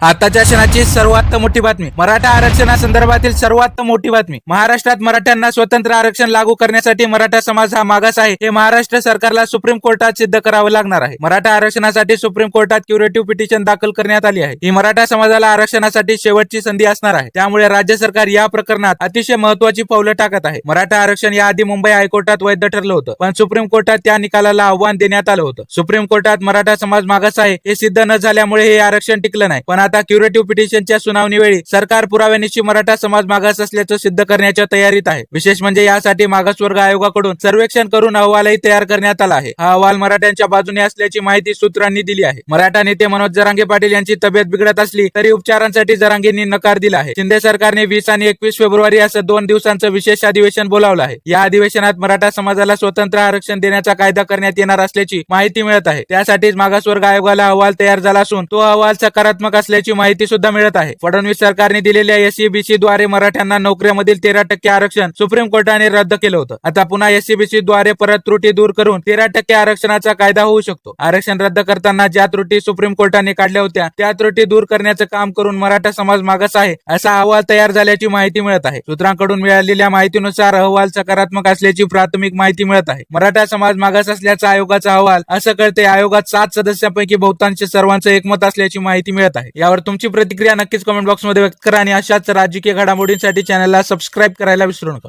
आताच्या क्षणाची सर्वात मोठी बातमी. मराठा आरक्षणासंदर्भातील सर्वात मोठी बातमी. महाराष्ट्रात मराठ्यांना स्वतंत्र आरक्षण लागू करण्यासाठी मराठा समाज हा मागास आहे. हे महाराष्ट्र सरकारला सुप्रीम कोर्टात सिद्ध करावं लागणार आहे. मराठा आरक्षणासाठी सुप्रीम कोर्टात क्युरेटिव्ह पिटिशन दाखल करण्यात आली आहे. ही मराठा समाजाला आरक्षणासाठी शेवटची संधी असणार आहे. त्यामुळे राज्य सरकार या प्रकरणात अतिशय महत्वाची पावलं टाकत आहे. मराठा आरक्षण याआधी मुंबई हायकोर्टात वैध ठरलं होतं पण सुप्रीम कोर्टात त्या निकालाला आव्हान देण्यात आलं होतं. सुप्रीम कोर्टात मराठा समाज मागास आहे हे सिद्ध न झाल्यामुळे हे आरक्षण टिकलं नाही. पण आता क्युरेटिव्ह पिटिशनच्या सुनावणी वेळी सरकार पुराव्यानिशी मराठा समाज मागास असल्याचं सिद्ध करण्याच्या तयारीत आहे. विशेष म्हणजे यासाठी मागासवर्ग आयोगाकडून सर्वेक्षण करून अहवालही तयार करण्यात आला आहे. हा अहवाल मराठ्यांच्या बाजूने असल्याची माहिती सूत्रांनी दिली आहे. मराठा नेते मनोज जरांगे पाटील यांची तब्येत बिघडत असली तरी उपचारांसाठी जरांगेंनी नकार दिला आहे. शिंदे सरकारने वीस आणि एकवीस फेब्रुवारी असं दोन दिवसांचं विशेष अधिवेशन बोलावलं आहे. या अधिवेशनात मराठा समाजाला स्वतंत्र आरक्षण देण्याचा कायदा करण्यात येणार असल्याची माहिती मिळत आहे. त्यासाठीच मागासवर्ग आयोगाला अहवाल तयार झाला असून तो अहवाल सकारात्मक असल्याची माहिती सुद्धा मिळत आहे. फडणवीस सरकारने दिलेल्या एससीबीसी द्वारे मराठ्यांना नोकऱ्यामधील तेरा टक्के आरक्षण सुप्रीम कोर्टाने रद्द केलं होतं. आता पुन्हा एससीबीसी द्वारे परत त्रुटी दूर करून तेरा टक्के आरक्षणाचा कायदा होऊ शकतो. आरक्षण रद्द करताना ज्या त्रुटी सुप्रीम कोर्टाने काढल्या होत्या त्या त्रुटी दूर करण्याचं काम करून मराठा समाज मागास आहे असा अहवाल तयार झाल्याची माहिती मिळत आहे. सूत्रांकडून मिळालेल्या माहितीनुसार अहवाल सकारात्मक असल्याची प्राथमिक माहिती मिळत आहे. मराठा समाज मागास असल्याचा आयोगाचा अहवाल असं कळते आयोगात सात सदस्यांपैकी बहुतांश सर्वांचं एकमत असल्याची माहिती मिळत आहे. यावर तुमची प्रतिक्रिया नक्कीच कमेंट बॉक्समध्ये व्यक्त करा आणि अशाच राजकीय घडामोडींसाठी चॅनलला सबस्क्राईब करायला विसरू नका.